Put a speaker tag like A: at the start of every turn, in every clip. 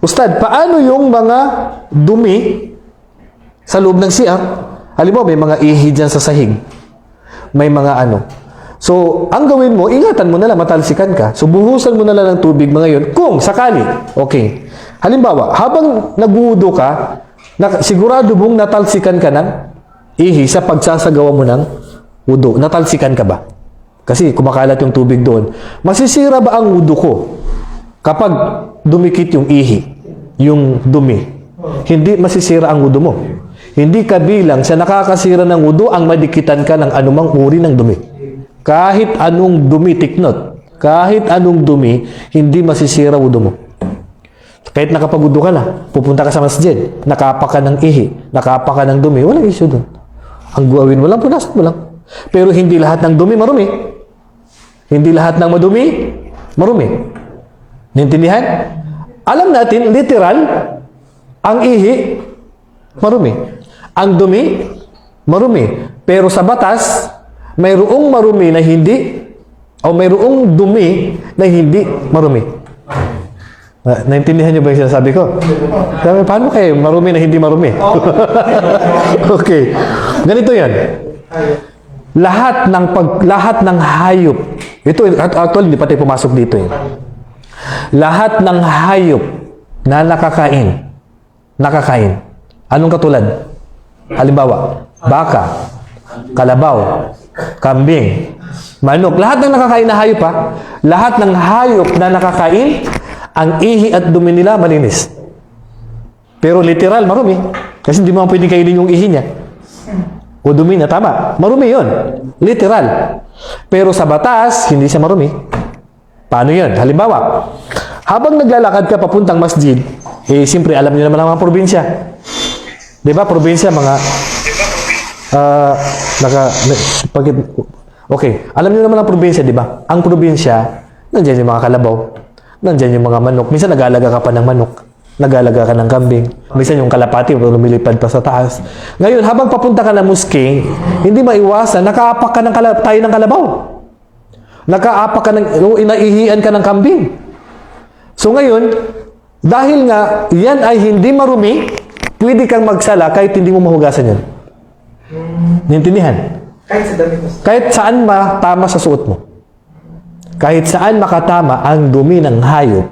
A: Ustad, paano yung mga dumi sa loob ng CR? Halimbawa, may mga ihi dyan sa sahig. May mga ano. So, ang gawin mo, ingatan mo na lang, matalsikan ka. So, buhusan mo na lang ng tubig mga yun, kung sakali. Okay. Halimbawa, habang naguudo ka, na, sigurado mong natalsikan ka ng ihi sa pagsasagawa mo ng wudo. Natalsikan ka ba? Kasi kumakalat yung tubig doon. Masisira ba ang wudo ko kapag dumikit yung ihi, yung dumi? Hindi masisira ang wudo mo. Hindi kabilang sa nakakasira ng wudo ang madikitan ka ng anumang uri ng dumi. Kahit anong dumi, tiknot, kahit anong dumi, hindi masisira wudo mo. Kahit nakapagudo ka na, pupunta ka sa masjid, nakapa ka ng ihi, nakapa ka ng dumi, walang issue doon. Ang gawin mo lang, punasan mo lang. Pero hindi lahat ng dumi marumi. Hindi lahat ng madumi marumi. Naintindihan? Alam natin, literal, ang ihi, marumi. Ang dumi, marumi. Pero sa batas, mayroong marumi na hindi, o mayroong dumi na hindi marumi. Na, naintindihan niyo ba yung sinasabi ko? Sabi, paano kayo marumi na hindi marumi? okay. Ganito yan. Lahat ng pag lahat ng hayop. Ito actually hindi pa tayo pumasok dito eh. Lahat ng hayop na nakakain. Nakakain. Anong katulad? Halimbawa, baka, kalabaw, kambing, manok. Lahat ng nakakain na hayop ha. Lahat ng hayop na nakakain, ang ihi at dumi nila malinis. Pero literal, marumi. Kasi hindi mo pwedeng kainin yung ihi niya. O dumi na, tama. Marumi yon Literal. Pero sa batas, hindi siya marumi. Paano yun? Halimbawa, habang naglalakad ka papuntang masjid, eh, siyempre, alam niyo naman ang mga probinsya. Di ba, probinsya, mga... ah naka... na- Pag, okay, alam niyo naman ang probinsya, di ba? Ang probinsya, nandiyan yung mga kalabaw, nandiyan yung mga manok. Minsan nag-aalaga ka pa ng manok. Nag-aalaga ka ng kambing. Minsan yung kalapati, lumilipad pa sa taas. Ngayon, habang papunta ka ng muske, hindi maiwasan, nakaapak ka ng kala- tayo ng kalabaw. Nakaapak ka ng, inaihian ka ng kambing. So ngayon, dahil nga yan ay hindi marumi, pwede kang magsala kahit hindi mo mahugasan yan. Naintindihan?
B: Kahit sa damit.
A: Kahit saan matama sa suot mo. Kahit saan makatama ang dumi ng hayop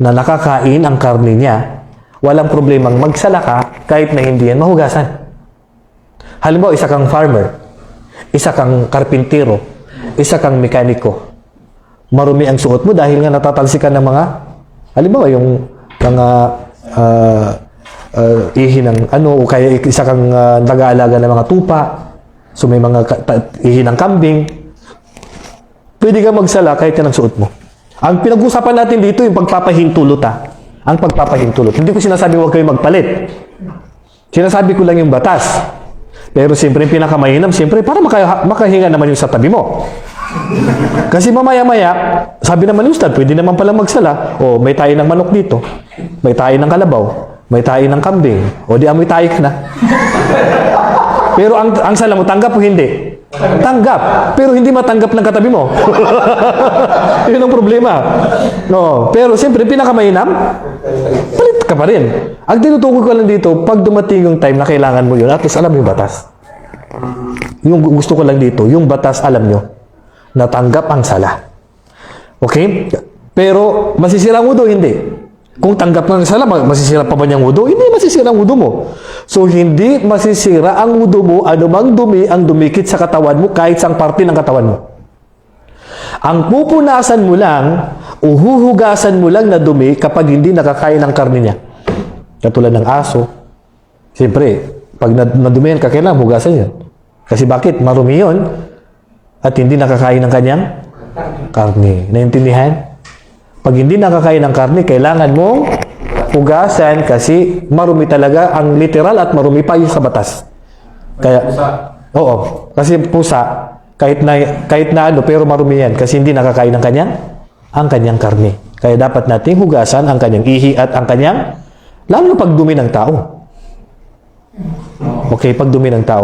A: na nakakain ang karne niya, walang problemang magsala ka kahit na hindi yan mahugasan. Halimbawa, isa kang farmer, isa kang karpintero, isa kang mekaniko. Marumi ang suot mo dahil nga natatalsikan ng mga, halimbawa, yung mga ah, ah, ihi ano, o kaya isa kang ah, nag-aalaga ng mga tupa, so may mga ihi ng kambing, pwede ka magsala kahit yan ang suot mo. Ang pinag-usapan natin dito yung pagpapahintulot ha. Ang pagpapahintulot. Hindi ko sinasabi huwag kayo magpalit. Sinasabi ko lang yung batas. Pero siyempre yung pinakamainam, siyempre para maka, makahinga naman yung sa tabi mo. Kasi mamaya-maya, sabi naman yung Ustad, pwede naman pala magsala. O may tayo ng manok dito. May tayo ng kalabaw. May tayo ng kambing. O di amoy tayo na. Pero ang, ang sala mo, tanggap o hindi? Tanggap. Pero hindi matanggap ng katabi mo. Yun ang problema. No. Pero siyempre, pinakamainam, ka pa rin. Ang tinutukoy ko lang dito, pag dumating yung time na kailangan mo yun, at least alam yung batas. Yung gusto ko lang dito, yung batas alam nyo, natanggap ang sala. Okay? Pero masisira ang wudo, hindi. Kung tanggap ng sala, ma- masisira pa ba niyang wudo? Hindi masisira ang wudo mo. So, hindi masisira ang wudo mo, anumang dumi ang dumikit sa katawan mo, kahit sa parte ng katawan mo. Ang pupunasan mo lang, uhuhugasan mo lang na dumi kapag hindi nakakain ng karne niya. Katulad ng aso. Siyempre, pag nad- nadumihan ka, kailangan hugasan yun. Kasi bakit? Marumi yun at hindi nakakain ng kanyang karne. Naintindihan? Pag hindi nakakain ng karne, kailangan mong hugasan kasi marumi talaga ang literal at marumi pa yung sa batas. Kaya, oo. Kasi pusa, kahit na, kahit na ano, pero marumi yan kasi hindi nakakain ng kanyang, ang kanyang karne. Kaya dapat nating hugasan ang kanyang ihi at ang kanyang, lalo pag dumi ng tao. Okay, pag dumi ng tao.